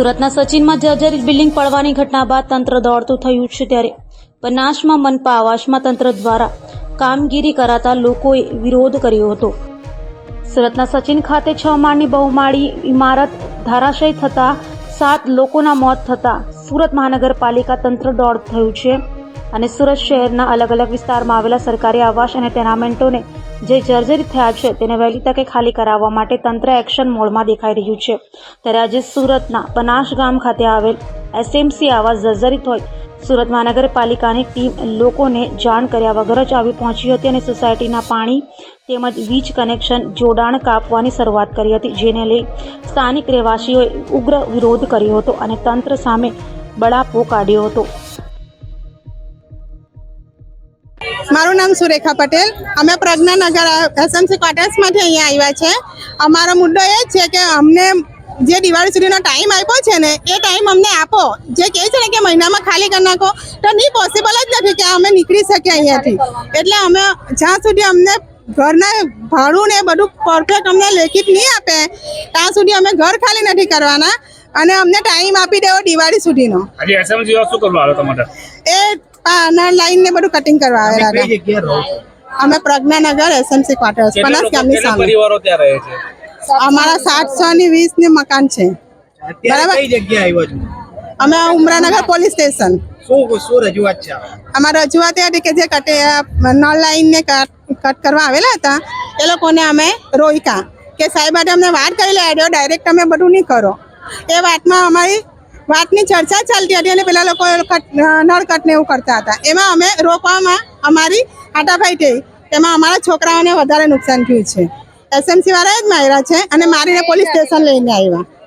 સુરતના સચિનમાં જર્જરિત બિલ્ડિંગ પડવાની ઘટના બાદ તંત્ર દોડતું થયું છે ત્યારે બનાસમાં મનપા આવાસમાં તંત્ર દ્વારા કામગીરી કરાતા લોકોએ વિરોધ કર્યો હતો. સુરતના સચિન ખાતે છ માળની બહુમાળી ઇમારત ધરાશય થતા સાત લોકોના મોત થતા સુરત મહાનગરપાલિકા તંત્ર દોડ થયું છે અને સુરત શહેરના અલગ અલગ વિસ્તારમાં આવેલા સરકારી આવાસ અને ટેનામેન્ટોને જે જર્જરિત થયા છે તેને વહેલી તકે ખાલી કરાવવા માટે તંત્ર એક્શન મોડમાં દેખાઈ રહ્યું છે. ત્યારે આજે સુરતના બનાસ ગામ ખાતે આવેલ એસએમસી આવાસ જર્જરિત હોય, સુરત મહાનગરપાલિકાની ટીમ લોકોને જાણ કર્યા વગર જ આવી પહોંચી હતી અને સોસાયટીના પાણી તેમજ વીજ કનેક્શન જોડાણ કાપવાની શરૂઆત કરી હતી, જેને લઈ સ્થાનિક રહેવાસીઓએ ઉગ્ર વિરોધ કર્યો હતો અને તંત્ર સામે બળાપો કાઢ્યો હતો. મારું નામ સુરેખા પટેલ. અમે પ્રજ્ઞાનગર એસએમસી ક્વાર્ટર્સમાંથી અહીંયા આવ્યા છે. અમારો મુદ્દો એ જ છે કે અમને જે દિવાળી સુધીનો ટાઈમ આપ્યો છે ને એ ટાઈમ અમને આપો. જે કહે છે ને કે મહિનામાં ખાલી કરી નાખો તો નહીં પોસિબલ જ નથી કે અમે નીકળી શકીએ અહીંયાથી. એટલે અમે જ્યાં સુધી અમને ઘરના ભાડું ને બધું પરફેક્ટ અમને લેખિત નહીં આપે ત્યાં સુધી અમે ઘર ખાલી નથી કરવાના. અને અમને ટાઈમ આપી દેવો દિવાળી સુધીનો. આજે એ પાના લાઈન ને બધું કટિંગ કરવા આવેલા કઈ જગ્યાએ રહો છો? અમે પ્રજ્ઞાનગર એસએમસી ક્વાર્ટર્સ કેટલા ગામની સામે. પરિવારો ત્યાં રહે છે? અમારા સાતસો ની વીસની મકાન છે. બરાબર. કઈ જગ્યાએ આવ્યો છું? અમે ઉમરાનગર પોલીસ સ્ટેશન. શું શું રજૂઆત છે અમારી રજૂઆત એ હતી કે જે કટે નળ લાઈન ને કટ કરવા આવેલા હતા એ લોકોને અમે રોક્યા. કે સાહેબ આજે અમને વાત કરી લે ડાયરેક્ટ તમે બધું નહીં કરો. એ વાતમાં અમારી વાતની ચર્ચા ચાલતી હતી અને પેલા લોકો કટ- કટ ને એવું કરતા હતા. એમાં અમે રોકવામાં અમારી હાટાફાઈ થઈ તેમાં અમારા છોકરાઓને વધારે નુકસાન થયું છે. એસએમસી વાળા જ માર્યા છે અને મારીને પોલીસ સ્ટેશન લઈને આવ્યા.